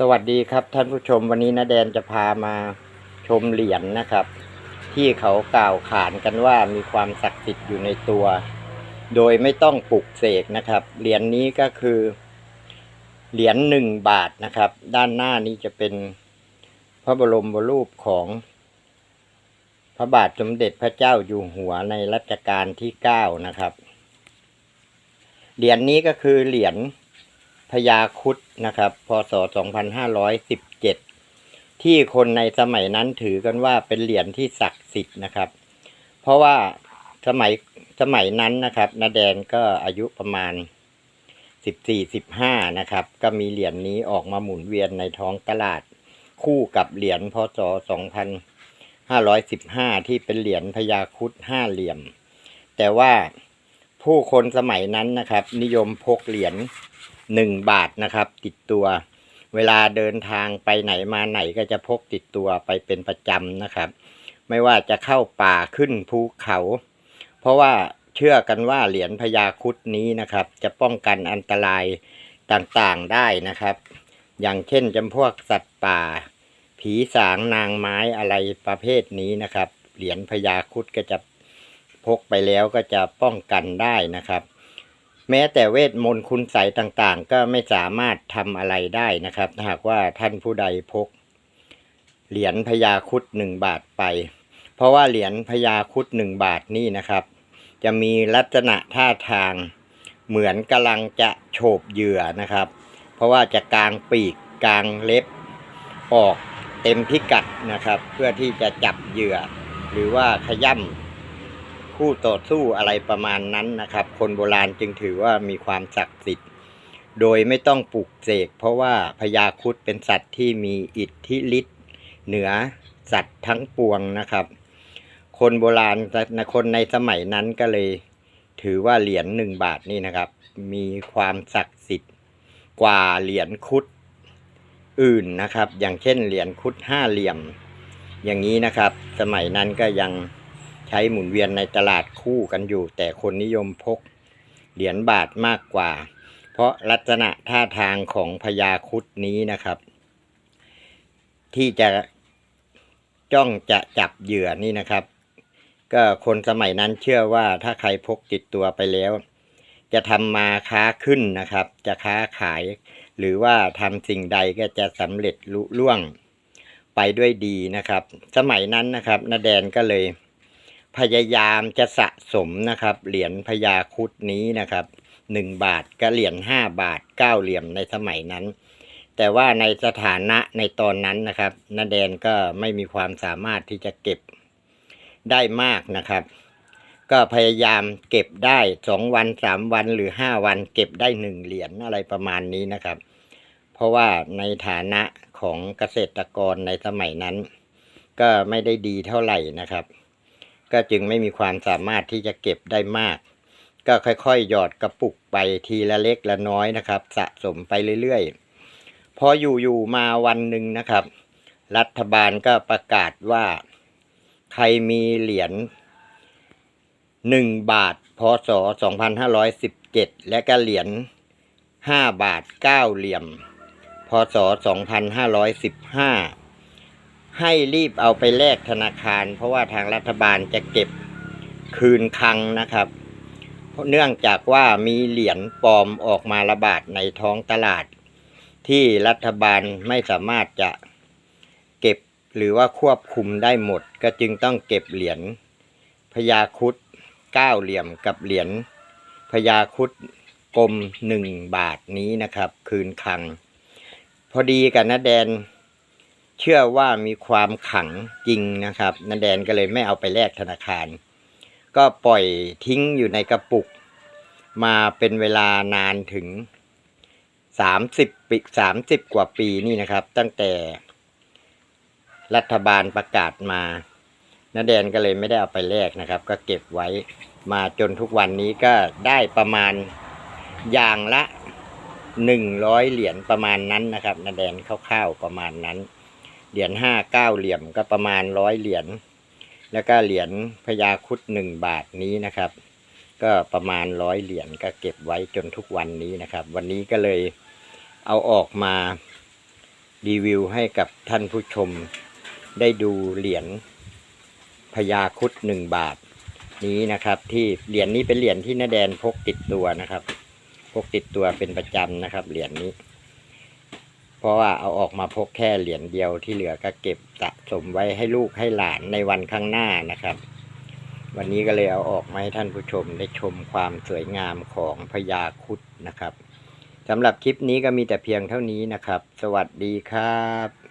สวัสดีครับท่านผู้ชมวันนี้นาแดนจะพามาชมเหรียญนะครับ ที่เขากล่าวขานกันว่ามีความศักดิ์สิทธิ์อยู่ในตัว โดยไม่ต้องปลุกเสกนะครับ เหรียญนี้ก็คือเหรียญหนึ่งบาทนะครับ ด้านหน้านี้จะเป็นพระบรมรูปของพระบาทสมเด็จพระเจ้าอยู่หัวในรัชกาลที่เก้านะครับ เหรียญนี้ก็คือเหรียญ พญาคุดนะครับ พศ 2517 ที่คนในสมัยนั้นถือกันว่าเป็นเหรียญที่ศักดิ์สิทธิ์นะครับ เพราะว่าสมัยสมัยนั้นนะครับนาแดนก็อายุประมาณ 14-15 นะครับ ก็มีเหรียญนี้ออกมาหมุนเวียนในท้องตลาด คู่กับเหรียญพศ 2515 ที่เป็นเหรียญพญาคุดห้าเหลี่ยม แต่ว่าผู้คนสมัยนั้นนะครับ นิยมพกเหรียญ หนึ่งบาทนะครับ ติดตัว เวลาเดินทางไปไหนมาไหนก็จะพกติดตัวไปเป็นประจำนะครับ ไม่ว่าจะเข้าป่าขึ้นภูเขา เพราะว่าเชื่อกันว่าเหรียญพญาคุดนี้นะครับ จะป้องกันอันตรายต่างๆได้นะครับ อย่างเช่นจำพวกสัตว์ป่า ผีสางนางไม้อะไรประเภทนี้นะครับ เหรียญพญาคุดก็จะพกไปแล้วก็จะป้องกันได้นะครับ แม้แต่เวทมนต์คุณใสต่างๆ ก็ไม่สามารถทำอะไรได้นะครับ หากว่าท่านผู้ใดพก เหรียญพญาคุดหนึ่งบาทไป เพราะว่าเหรียญพญาคุดหนึ่งบาทนี่นะครับ จะมีลักษณะท่าทาง เหมือนกำลังจะโฉบเหยื่อนะครับ เพราะว่าจะกางปีกกางเล็บออกเต็มพิกัดนะครับ เพื่อที่จะจับเหยื่อ หรือว่าขย่ำ คู่ต่อสู้อะไรประมาณนั้นนะครับ คนโบราณจึงถือว่ามีความศักดิ์สิทธิ์ โดยไม่ต้องปลุกเสกเพราะว่าพญาครุดเป็นสัตว์ที่มีอิทธิฤทธิ์เหนือสัตว์ทั้งปวงนะครับ คนโบราณนคนในสมัยนั้นก็เลย ถือว่าเหรียญหนึ่งบาทนี่นะครับ มีความศักดิ์สิทธิ์กว่าเหรียญคุดอื่นนะครับ อย่างเช่นเหรียญคุดห้าเหลี่ยม อย่างนี้นะครับ สมัยนั้นก็ยัง ใช้หมุนเวียนในตลาดคู่กันอยู่ แต่คนนิยมพกเหรียญบาทมากกว่า เพราะลักษณะท่าทางของพญาคุดนี้นะครับ ที่จะจ้องจะจับเหยื่อนี่นะครับ ก็คนสมัยนั้นเชื่อว่าถ้าใครพกติดตัวไปแล้ว จะทำมาค้าขึ้นนะครับ จะค้าขาย หรือว่าทำสิ่งใดก็จะสำเร็จลุล่วงไปด้วยดีนะครับ สมัยนั้นนะครับนาแดนก็เลย พยายามจะสะสมนะครับ เหรียญพญาคุดนี้นะครับหนึ่งบาทก็เหรียญห้าบาทเก้าเหรียญในสมัยนั้น แต่ว่าในสถานะในตอนนั้นนะครับนาแดนก็ไม่มีความสามารถที่จะเก็บได้มากนะครับ ก็พยายามเก็บได้สองวันสามวันหรือห้าวันเก็บได้หนึ่งเหรียญอะไรประมาณนี้นะครับ เพราะว่าในฐานะของเกษตรกรในสมัยนั้น ก็ไม่ได้ดีเท่าไหร่นะครับ ก็จึงไม่มีความสามารถที่จะเก็บได้มาก ก็ค่อยๆ หยอดกระปุกไปทีละเล็กละน้อยนะครับ สะสมไปเรื่อยๆ พออยู่ๆมาวันหนึ่งนะครับ รัฐบาลก็ประกาศว่า ใครมีเหรียญหนึ่งบาทพศ2517และก็เหรียญห้าบาทเก้าเหลี่ยม พศ2515 ให้รีบเอาไปแลกธนาคาร เพราะว่าทางรัฐบาลจะเก็บคืนคลังนะครับ เนื่องจากว่ามีเหรียญปลอมออกมาระบาดในท้องตลาด ที่รัฐบาลไม่สามารถจะเก็บหรือว่าควบคุมได้หมด ก็จึงต้องเก็บเหรียญพญาคุดเก้าเหลี่ยมกับเหรียญพญาคุดกลมหนึ่งบาทนี้นะครับ คืนคลัง พอดีกับนาแดน เชื่อว่ามีความขังจริงนะครับนันแดนก็เลยไม่เอาไปแลกธนาคาร ก็ปล่อยทิ้งอยู่ในกระปุก มาเป็นเวลานานถึงสามสิบปีสามสิบกว่าปีนี่นะครับ ตั้งแต่รัฐบาลประกาศมานาแดนก็เลยไม่ได้เอาไปแลกนะครับ ก็เก็บไว้มาจนทุกวันนี้ก็ได้ประมาณอย่างละหนึ่งร้อยเหรียญประมาณนั้นนะครับนาแดนคร่าวๆประมาณนั้น เหรียญห้าเก้าเหลี่ยมก็ประมาณร้อยเหรียญแล้วก็เหรียญพญาคุดหนึ่งบาทนี้นะครับ ก็ประมาณร้อยเหรียญก็เก็บไว้จนทุกวันนี้นะครับ วันนี้ก็เลยเอาออกมารีวิวให้กับท่านผู้ชมได้ดูเหรียญพญาคุดหนึ่งบาทนี้นะครับ ที่เหรียญนี้เป็นเหรียญที่นาแดนพกติดตัวนะครับ พกติดตัวเป็นประจำนะครับ เหรียญนี้ เพราะว่าเอาออกมาพกแค่เหรียญเดียวที่เหลือก็เก็บสะสมไว้ให้ลูกให้หลานในวันข้างหน้านะครับ วันนี้ก็เลยเอาออกมาให้ท่านผู้ชมได้ชมความสวยงามของพญาคุดนะครับสำหรับคลิปนี้ก็มีแต่เพียงเท่านี้นะครับ สวัสดีครับ